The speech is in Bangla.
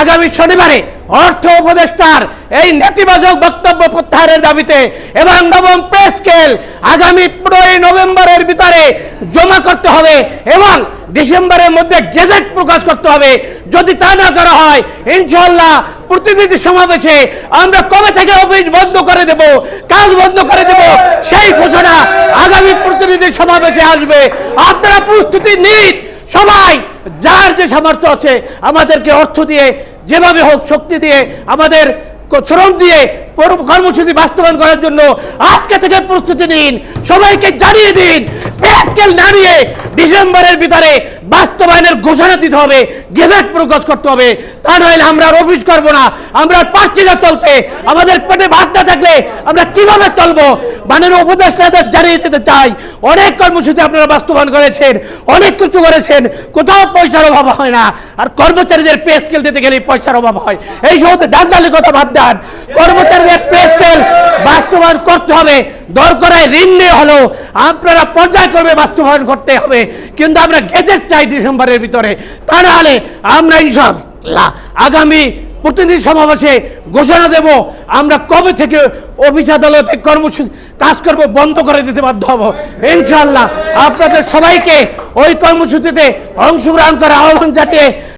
আগামী শনিবারে অর্থ উপদেষ্টার এই নেতিবাচক বক্তব্য প্রত্যাহারের দাবিতে এবং নবম পে স্কেল আগামী পনেরোই নভেম্বরের ভিতরে জমা করতে হবে এবং ডিসেম্বরের মধ্যে গেজেট প্রকাশ করতে হবে। যদি তা না করা হয় ইনশাল্লাহ প্রতিনিধি সমাবেশে আমরা কবে থেকে অফিস বন্ধ করে দেব, কাজ বন্ধ করে দেব, সেই ঘোষণা আগামী প্রতিনিধি সমাবেশে আসবে। আপনারা প্রস্তুতি নিন। সবাই, যার যে সামর্থ্য আছে, আমাদেরকে অর্থ দিয়ে, যেভাবে হোক শক্তি দিয়ে, আমাদের শ্রম দিয়ে কর্মসূচি বাস্তবায়ন করার জন্য আজকে থেকে প্রস্তুতি নিন। সবাইকে জানিয়ে দিন স্কেল ডিসেম্বরের ভিতরে বাস্তবায়নের ঘোষণা দিতে হবে, গেজেট প্রকাশ করতে হবে। তা নইলে আমরা আর অফিস করব না, আমরা আর পারছি না চলতে। আমাদের পেটে ভাত না থাকলে আমরা কীভাবে চলবো? মাননীয় উপদেষ্টাদের জানিয়ে দিতে চাই, অনেক কর্মসূচি আপনারা বাস্তবায়ন করেছেন, অনেক কিছু করেছেন, কোথাও পয়সার অভাব হয় না। আর কর্মচারীদের পে স্কেল দিতে গেলে পয়সার অভাব হয়। এই সমস্ত ডান্ডালি কথা বাদ দেন। কর্মচারীদের পে বাস্তবায়ন করতে হবে। দরকারায় ঋণ নিয়ে হলো। আপনারা পর্যায়ক্রমে বাস্তবায়ন করতে হবে। কিন্তু আমরা গেজেট চাই ডিসেম্বরের ভিতরে। তা নাহলে আমরা ইনশাল্লাহ আগামী প্রতিনিধি সমাবেশে ঘোষণা দেব। আমরা কবে থেকে অফিস আদালতে কর্মসূচি কাজকর্ম বন্ধ করে দিতে বাধ্য হব। ইনশাল্লাহ আপনাদের সবাইকে ওই কর্মসূচিতে অংশগ্রহণ করার আহ্বান জানিয়ে